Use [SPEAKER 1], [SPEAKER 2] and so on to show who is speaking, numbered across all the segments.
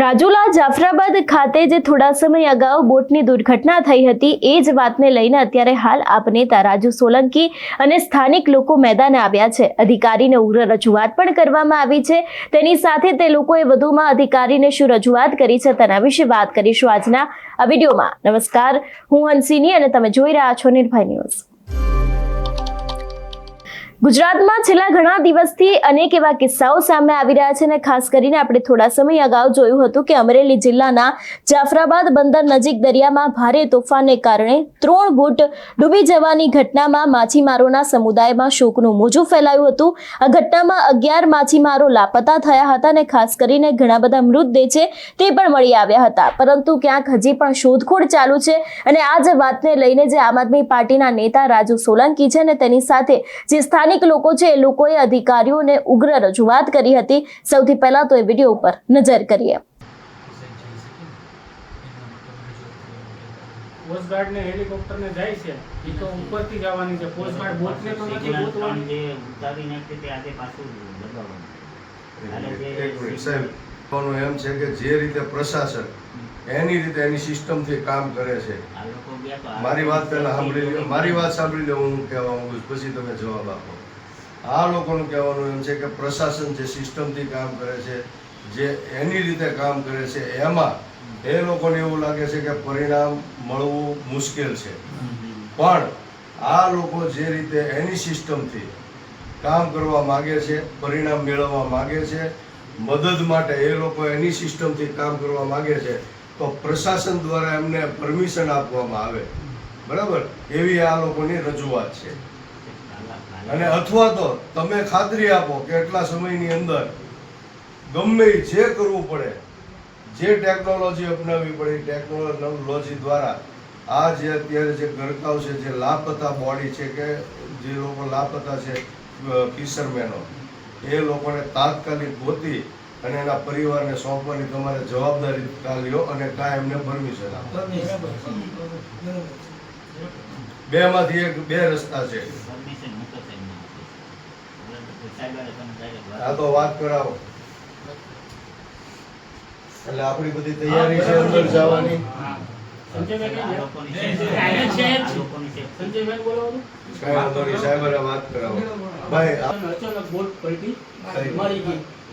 [SPEAKER 1] રાજુલા જાફરાબાદ ખાતે જે થોડા સમય અગાઉ બોટની દુર્ઘટના થઈ હતી, એ જ વાતને લઈને અત્યારે હાલ આપ નેતા રાજુ સોલંકી અને સ્થાનિક લોકો મેદાને આવ્યા છે. અધિકારીને ઉગ્ર રજૂઆત પણ કરવામાં આવી છે. તેની સાથે તે લોકોએ વધુમાં અધિકારીને શું રજૂઆત કરી છે તેના વિશે વાત કરીશું આજના આ વિડીયોમાં. નમસ્કાર, હું હંસિની અને તમે જોઈ રહ્યા છો નિર્ભય ન્યૂઝ. ગુજરાતમાં છેલ્લા ઘણા દિવસથી અનેક એવા કિસ્સાઓ સામે આવી રહ્યા છે અને ખાસ કરીને આપણે થોડા સમય અગાઉ જોયું હતું કે અમરેલી જિલ્લાના જાફરાબાદ બંદર નજીક દરિયામાં ભારે તોફાનને કારણે ત્રણ બોટ ડૂબી જવાની ઘટનામાં માછીમારોના સમુદાયમાં શોકનું મોજું ફેલાયું હતું. આ ઘટનામાં અગિયાર માછીમારો લાપતા થયા હતા અને ખાસ કરીને ઘણા બધા મૃતદેહ છે તે પણ મળી આવ્યા હતા. પરંતુ ક્યાંક હજી પણ શોધખોળ ચાલુ છે અને આ જ વાતને લઈને જે આમ આદમી પાર્ટીના નેતા રાજુ સોલંકી છે અને તેની સાથે જે સ્થાનિક લોકો છે એ લોકોએ અધિકારીઓને ઉગ્ર રજૂઆત કરી હતી. સૌથી પહેલા તો એ વીડિયો ઉપર નજર કરીએ.
[SPEAKER 2] કોસ્ટગાર્ડ ને હેલિકોપ્ટર ને જાય છે એ તો ઉપરથી જવાની છે. કોસ્ટગાર્ડ બોટ ને તો નથી
[SPEAKER 3] સિગ્નલ જે ઉતારી નાખી તે આજે પાછું દબાવવાનું. હાલે જે
[SPEAKER 4] એક મિનિટ સાહેબ કહેવાનું એમ છે કે જે રીતે પ્રશાસન એની રીતે એની સિસ્ટમથી કામ કરે છે. મારી વાત પહેલા સાંભળી લો મારી વાત સાંભળી લો હું કહેવા માંગુ છું. પછી તમે જવાબ આપો. આ લોકોનું કહેવાનું એમ છે કે પ્રશાસન જે સિસ્ટમથી કામ કરે છે, જે એની રીતે કામ કરે છે, એમાં એ લોકોને એવું લાગે છે કે પરિણામ મળવું મુશ્કેલ છે. પણ આ લોકો જે રીતે એની સિસ્ટમથી કામ કરવા માગે છે, પરિણામ મેળવવા માગે છે, મદદ માટે એ લોકો એની સિસ્ટમથી કામ કરવા માગે છે, તો પ્રશાસન દ્વારા એમને પરમિશન આપવામાં આવે. બરાબર? એવી આ લોકોની રજૂઆત છે. અને અથવા તો તમે ખાતરી આપો કે એટલા સમયની અંદર ગમે જે કરવું પડે જે ટેકનોલોજી અપનાવવી પડે ટેકનોલોજી દ્વારા આ જે અત્યારે જે ગરકાવ છે જે લાપતા બોડી છે કે જે લોકો લાપતા છે ફિશરમેનો એ લોકોને તાત્કાલિક ગોતી અને એના પરિવારને સોંપવાની તમારે જવાબદારી કાલ્યો અને કા એમને પરમિશન આપો. બે માંથી એક બે રસ્તા છે
[SPEAKER 3] પરમિશન હું તો સાહેબ ના આપીશ. તો વાત
[SPEAKER 4] આ તો વાત કરાવો. એટલે આપણી બધી તૈયારી છે અંદર જવાની.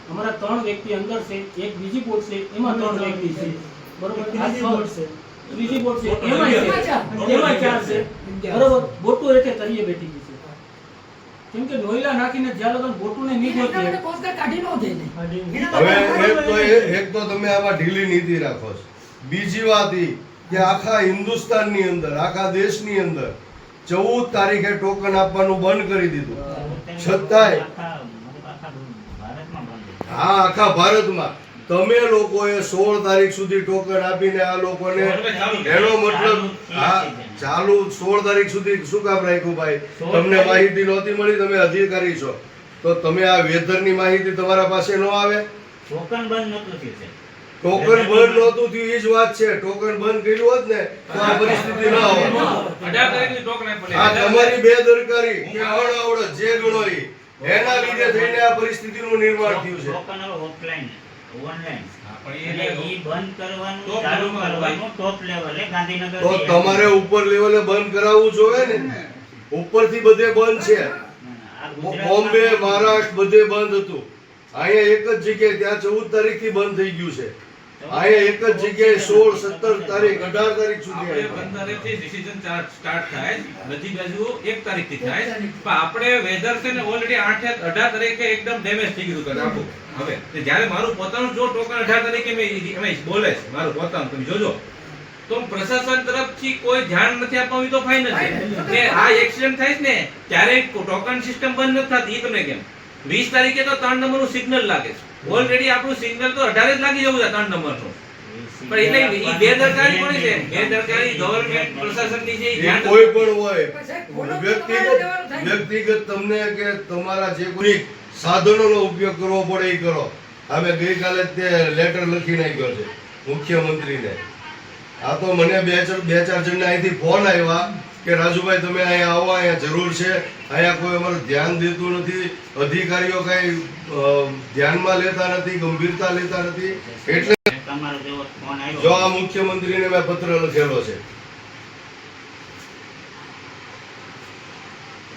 [SPEAKER 2] અમારા ત્રણ વ્યક્તિ અંદર છે એક બીજી બોટ છે એમાં ત્રણ વ્યક્તિ છે. બરોબર? ત્રીજી બોટ છે એમાં ચાર. છે. બરોબર? બોટો એટલે તળિયે બેઠી ગઈ છે. કેમ કે નોયલા નાખીને જ્યાં લગન બોટુને નહીં ગોતીએ.
[SPEAKER 4] હવે એક તો એક તો તમે આવા ઢીલી નીતિ રાખો છો. બીજી વાત ઈ કે આખા હિન્દુસ્તાનની અંદર આખા દેશની અંદર ચૌદ તારીખે ટોકન આપવાનું બંધ કરી દીધું. છતાંય હા આખા ભારતમાં. તમે લોકોએ સોળ તારીખ સુધી ટોકન આપીને આ લોકોને એનો મતલબ હા ચાલુ સોળ તારીખ સુધી શું કામ રાખ્યું ભાઈ? તમને માહિતી નહોતી મળી તમે અધિકારી છો. તો તમે આ વેધરની માહિતી તમારા પાસે ન આવે?
[SPEAKER 3] ટોકન બંધ નહોતું થયું.
[SPEAKER 4] ટોકન બંધ નહોતું થયું એ જ વાત છે. ટોકન બંધ કર્યું હોત ને તો આ પરિસ્થિતિ ન
[SPEAKER 5] આપેલી.
[SPEAKER 4] આ તમારી બેદરકારી કે અણઆવડત જે ગણો એના લીધે થઈને આ પરિસ્થિતિનું નિર્માણ થયું છે. તો તમારે ઉપર લેવલે બંધ કરાવવું જોઈએ ને? ઉપરથી બધે બંધ છે. બોમ્બે મહારાષ્ટ્ર બધે બંધ હતું. અહીંયા એક જ જગ્યાએ ત્યાં ચૌદ તારીખથી બંધ થઈ ગયું છે. અહીંયા એક જ જગ્યાએ સોળ સત્તર તારીખ અઢાર તારીખ સુધી
[SPEAKER 5] આપણે
[SPEAKER 4] આવ્યું.
[SPEAKER 5] ડિસિઝન start થાય. બધી બાજુ એક તારીખથી થાય. પણ આપણે વેધર છે ને ઓલરેડી આઠે અઢાર તારીખે એકદમ ડેમેજ થઈ ગયું આખું. હવે તે જ્યારે મારું પોતાનું જો ટોકન અઢાર તારીખે મેં એમ બોલે છે મારું પોતાનું તમે જોજો. તો પ્રશાસન તરફથી કોઈ ધ્યાન નથી આપવાનું તો ફાઇન જ છે. કે આ એક્સિડન્ટ થાય છે ને ત્યારે ટોકન સિસ્ટમ બંધ નથી થતી એ તમને કેમ? વીસ તારીખે તો ત્રણ નંબરનું સિગ્નલ લાગે છે. ઓલરેડી આપણું સિગ્નલ તો અઢારે જ લાગી જવું છે ત્રણ નંબરનું. પણ એટલે ઈ બેદરકારી કોની છે? બેદરકારી ગવર્નમેન્ટ પ્રશાસનની છે ધ્યાન
[SPEAKER 4] કોઈ પણ હોય વ્યક્તિગત વ્યક્તિગત તમને કે તમારા જે કોઈ સાધનોનો ઉપયોગ કરવો પડે એ કરો. અમે ગઈકાલે જ તે લેટર લખી નાખ્યો છે મુખ્યમંત્રીને. આ તો મને બે ચાર બે ચાર જણને અહીંથી ફોન આવ્યા. કે રાજુભાઈ તમે અહીંયા આવો અહીંયા જરૂર છે. અહીંયા કોઈ અમારું ધ્યાન દેતું નથી. અધિકારીઓ કઈ ધ્યાનમાં લેતા નથી ગંભીરતા લેતા નથી. એટલે
[SPEAKER 3] તમારો જેવો ફોન આવ્યો
[SPEAKER 4] જો આ મુખ્યમંત્રીને મેં પત્ર લખેલો છે.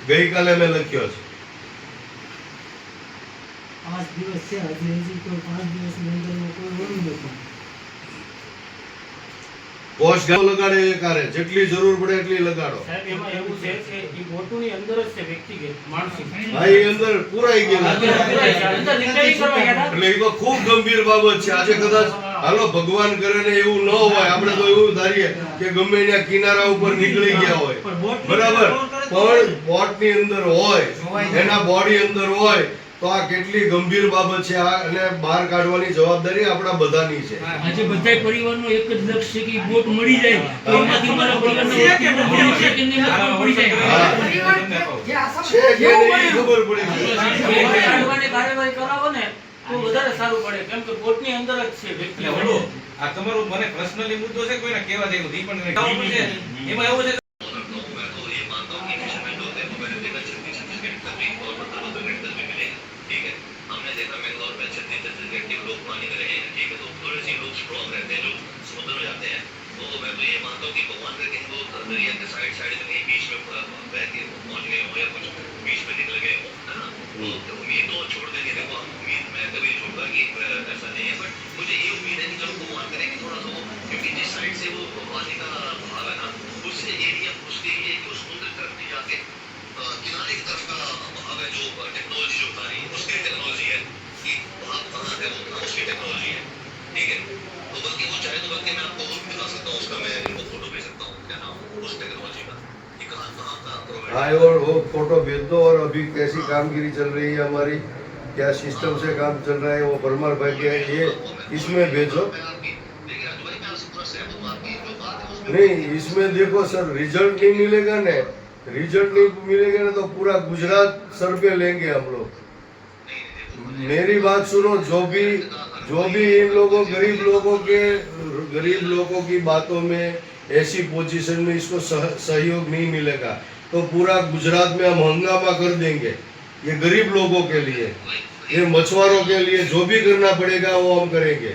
[SPEAKER 4] ગઈકાલે મેં લખ્યો છે.
[SPEAKER 6] પાંચ દિવસ છે હજી હજી કોઈ પાંચ દિવસની અંદરમાં કોઈ વળું નથી.
[SPEAKER 4] પોસ્ટ લગાડે એ કારે. જેટલી જરૂર પડે એટલી લગાડો.
[SPEAKER 2] સાહેબ એમાં એવું છે કે એ બોટુની અંદર જ છે વ્યક્તિગત માનસિક.
[SPEAKER 4] હા એ અંદર પુરાઈ ગયેલા
[SPEAKER 2] અંદર રિપેરિંગ કરવા ગયા
[SPEAKER 4] એટલે એ તો ખૂબ ગંભીર બાબત છે. આજે કદાચ હાલો ભગવાન કરે ને એવું ન હોય. આપણે તો એવું ધારીએ કે ગમે ત્યાં કિનારા ઉપર નીકળી ગયા હોય. બરાબર? પણ બોટની અંદર હોય. એના બોડી અંદર હોય. તો આ કેટલી ગંભીર બાબત છે આ અને બહાર કાઢવાની જવાબદારી આપણા બધાની છે.
[SPEAKER 7] આજે બધા પરિવારનો એક જ લક્ષ્ય છે કે બોટ મળી જાય તો એમાંથી મારા પરિવારનો છે કે નહીં ખબર પડી
[SPEAKER 4] હા.
[SPEAKER 7] જાય
[SPEAKER 4] છે કે નહીં ખબર પડી
[SPEAKER 2] કાઢવાની કાર્યવાહી કરાવો ને તો વધારે સારું પડે. કેમ કે બોટની અંદર જ છે વ્યક્તિ.
[SPEAKER 5] આ તમારું મને પર્સનલી મુદ્દો છે કોઈને કહેવા દેવું નહીં પણ એમાં એવું છે
[SPEAKER 8] तो ये हूँ कि दरिया के साइड साइड में कहीं बीच में बह के पहुँच गए हो या कुछ बीच में निकल गए हो है ना? तो उम्मीद तो छोड़ देंगे देखो हम उम्मीद मैं कभी कि ऐसा नहीं है बट मुझे ये उम्मीद है कि चलो करेंगे थोड़ा सा वो क्योंकि जिस साइड से वो पानी का भाव है ना उससे एरिया उसके लिए कि तरफ़ नहीं जाके किनारे की तरफ़ का भाव है जो टेक्नोलॉजी जो बता रही है उसकी टेक्नोलॉजी है कि वहाँ कहाँ है वो उसकी टेक्नोलॉजी है। ठीक है? सकता हूँ
[SPEAKER 4] और वो फ़ोटो भेज दो और अभी कैसी कामगिरी चल रही है हमारी, क्या सिस्टम से काम चल रहा है, वो परमार भाई के ये इसमें भेजो। नहीं, इसमें देखो सर रिज़ल्ट नहीं मिलेगा ना रिज़ल्ट नहीं मिलेगा ना तो पूरा गुजरात सर पे लेंगे हम लोग। मेरी बात सुनो, जो भी जो भी इन लोगों गरीब लोगों के गरीब लोगों की बातों में ऐसी पोजीशन में इसको सह, सहयोग नहीं मिलेगा। तो पूरा गुजरात में हम हंगामा कर देंगे ये गरीब लोगों के लिए ये मछुआरों के लिए जो भी करना पड़ेगा वो हम करेंगे।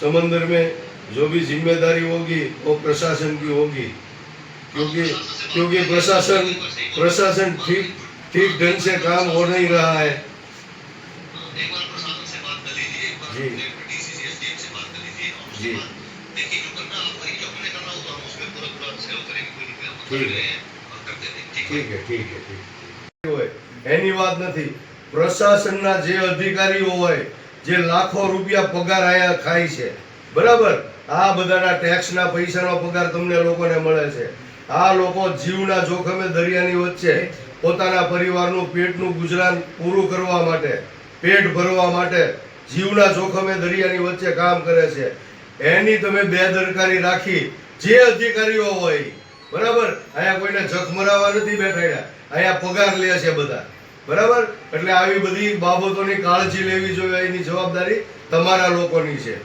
[SPEAKER 4] समंदर में जो भी जिम्मेदारी होगी वो प्रशासन की होगी क्योंकि क्योंकि प्रशासन प्रशासन ठीक ठीक ढंग से काम हो नहीं रहा है
[SPEAKER 8] एक बार प्रशासन से बात कर लीजिए एक बार
[SPEAKER 4] जी।
[SPEAKER 8] डीसीसी एसडीएम से बात कर लीजिए और उसके
[SPEAKER 4] जी।
[SPEAKER 8] बाद देखिए जो करना आप करेंगे जो हमने करना होगा हम उसमें पूरा पूरा सहयोग करेंगे कोई दिक्कत हम
[SPEAKER 4] ठीक
[SPEAKER 8] कर
[SPEAKER 4] है।
[SPEAKER 8] रहे हैं और करते रहेंगे ठीक है
[SPEAKER 4] ઠીક છે ઠીક છે ઠીક હોય એની વાત નથી પ્રશાસનના જે અધિકારીઓ હોય જે લાખો રૂપિયા પગાર આયા ખાય છે. બરાબર? આ બધાના ટેક્સના પૈસાનો પગાર તમને લોકોને મળે છે. આ લોકો જીવના જોખમે દરિયાની વચ્ચે પોતાના પરિવારનું, પેટનું ગુજરાન પૂરું કરવા માટે, પેટ ભરવા માટે જીવના જોખમે દરિયાની વચ્ચે કામ કરે છે. એની તમે બેદરકારી રાખી જે અધિકારીઓ હોય, બરાબર? અહીંયા કોઈને જખ મરાવવા નથી બેઠાડ્યા અહીંયા પગાર લે છે બધા. બરાબર? એટલે આવી બધી બાબતોની કાળજી લેવી જોઈએ એની જવાબદારી તમારા લોકોની છે.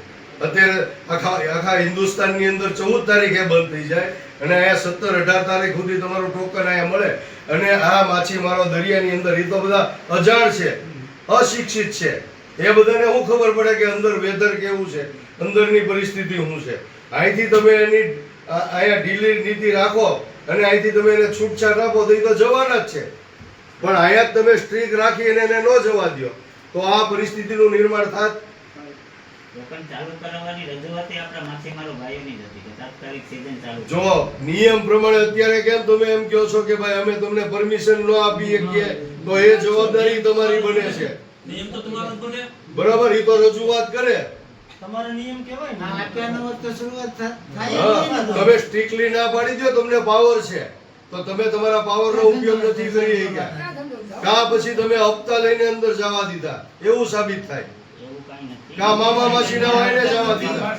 [SPEAKER 4] અત્યારે આખા આખા હિન્દુસ્તાનની અંદર ચૌદ તારીખે બંધ થઈ જાય અને અહીંયા સત્તર અઢાર તારીખ સુધી તમારું ટોકન અહીંયા મળે. અને આ માછીમારો દરિયાની અંદર એ તો બધા અજાણ છે, અશિક્ષિત છે. એ બધાને શું ખબર પડે કે અંદર વેધર કેવું છે, અંદરની પરિસ્થિતિ શું છે. અહીંથી તમે એની અહીંયા ઢીલી નીતિ રાખો અને અહીંથી તમે એને છૂટછાટ આપો તો એ તો જવાના જ છે. પણ અહીંયા જ તમે સ્ટ્રીક રાખી અને એને ન જવા દો તો આ પરિસ્થિતિનું નિર્માણ થાત.
[SPEAKER 3] જ હતી કે તાત્કાલિક season ચાલુ કરો.
[SPEAKER 4] જો નિયમ પ્રમાણે અત્યારે કેમ તમે એમ કહો છો કે ભાઈ અમે તમને પરમિશન ન આપી શકીએ તો એ જવાબદારી તમારી બને છે.
[SPEAKER 2] નિયમ તો તમારો બને.
[SPEAKER 4] બરાબર એ તો રજૂઆત કરે.
[SPEAKER 2] તમારો નિયમ કહેવાય ને.
[SPEAKER 6] આપ્યાનો તો શરૂઆત થાય.
[SPEAKER 4] તમે સ્ટ્રિક્ટલી ના પાડી દો તમને પાવર છે. તો તમે તમારા પાવરનો ઉપયોગ નથી કરી શક્યા. કા પછી તમે હપ્તા લઈને અંદર જવા દીધા? એવું સાબિત થાય. કા મામા માસીના વાયને જવા દીધા.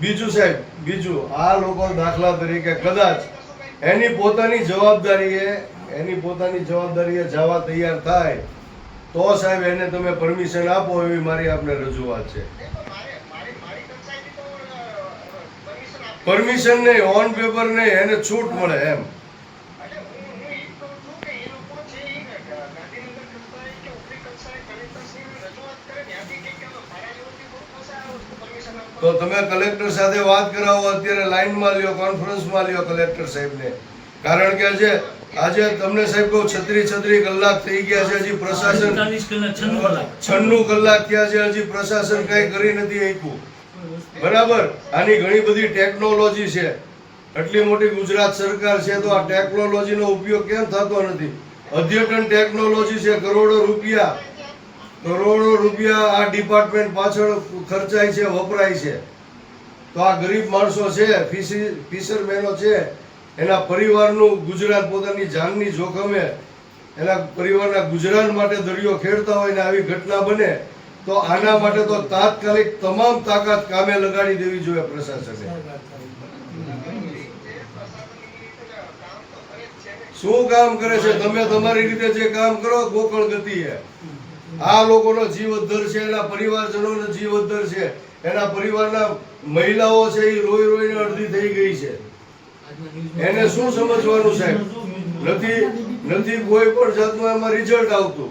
[SPEAKER 4] બીજું સાહેબ, બીજું, આ લોકો દાખલા તરીકે કદાચ એની પોતાની જવાબદારીએ, એની પોતાની જવાબદારીએ જવા તૈયાર થાય, તો સાહેબ એને તમે પરમિશન આપો એવી મારી આપને રજૂઆત છે. પરમિશન નહીં ઓન પેપર નહીં એને છૂટ મળે એમ. તો તમે કલેક્ટર સાથે વાત કરાવો અત્યારે લાઈનમાં લ્યો કોન્ફરન્સમાં લ્યો કલેક્ટર સાહેબને. કારણ કે આજે આજે તમને સાહેબ કહું છત્રી છત્રી કલાક થઈ ગયા છે હજી પ્રશાસન
[SPEAKER 7] 45 કલાક કલાક.
[SPEAKER 4] છન્નું કલાક થયા છે હજી પ્રશાસન કઈ કરી નથી આપ્યું. બરાબર? આની ઘણી બધી ટેકનોલોજી છે. આટલી મોટી ગુજરાત સરકાર છે તો આ ટેકનોલોજીનો ઉપયોગ કેમ થતો નથી? અદ્યતન ટેકનોલોજી છે, કરોડો રૂપિયા. કરોડો રૂપિયા આ ડિપાર્ટમેન્ટ પાછળ ખર્ચાય છે, વપરાય છે. તો આ ગરીબ માણસો છે, ફિશી ફિશરમેનો છે, એના પરિવારનું ગુજરાત પોતાની જાનની જોખમે એના પરિવારના ગુજરાન માટે દરિયો ખેડતા હોય ને આવી ઘટના બને તો આના માટે તો તાત્કાલિક તમામ તાકાત કામે લગાડી દેવી જોઈએ પ્રશાસને. શું કામ કરે છે? તમે તમારી રીતે જે કામ કરો, ગોકળ ગતિએ આ લોકોનો જીવ અદ્ધર છે, એના પરિવારજનોનો જીવ અદ્ધર છે. એના પરિવારના મહિલાઓ છે, એ રોઈ રોઈને અડધી થઈ ગઈ છે. એને શું સમજવાનું સાહેબ? નથી નથી કોઈ પણ જાતનું એમાં રિઝલ્ટ આવતું.